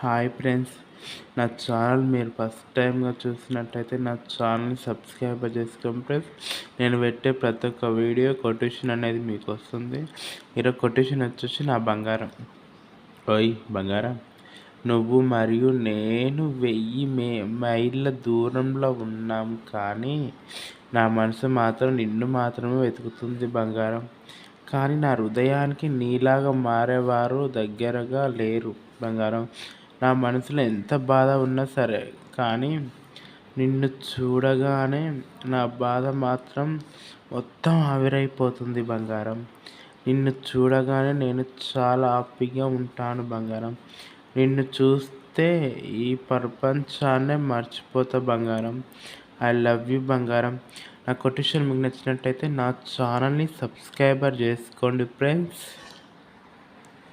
Hi friends నా channel మీరు first టైంగా చూసినట్టయితే నా ఛానల్ని సబ్స్క్రైబ్ చేసుకోండి ఫ్రెండ్స్ నేను పెట్టే ప్రతి ఒక్క వీడియో కొటేషన్ అనేది మీకు వస్తుంది. ఈరోజు కొటేషన్ వచ్చేసి నా బంగారం. ఓయ్ బంగారం. నువ్వు మరియు నేను వెయ్యి మే మైళ్ళ దూరంలో ఉన్నాం కానీ నా మనసు మాత్రం నిన్ను మాత్రమే వెతుకుతుంది బంగారం. కానీ నా హృదయానికి నీలాగా మారేవారు దగ్గరగా లేరు బంగారం. నా మనసులో ఎంత బాధ ఉన్నా సరే కానీ నిన్ను చూడగానే నా బాధ మాత్రం మొత్తం ఆవిరైపోతుంది బంగారం. నిన్ను చూడగానే నేను చాలా హ్యాపీగా ఉంటాను బంగారం. నిన్ను చూస్తే ఈ ప్రపంచాన్నే మర్చిపోతా బంగారం. ఐ లవ్ యూ బంగారం. నా కొటేషన్ మీకు నచ్చినట్టయితే నా ఛానల్ని సబ్స్క్రైబర్ చేసుకోండి ఫ్రెండ్స్.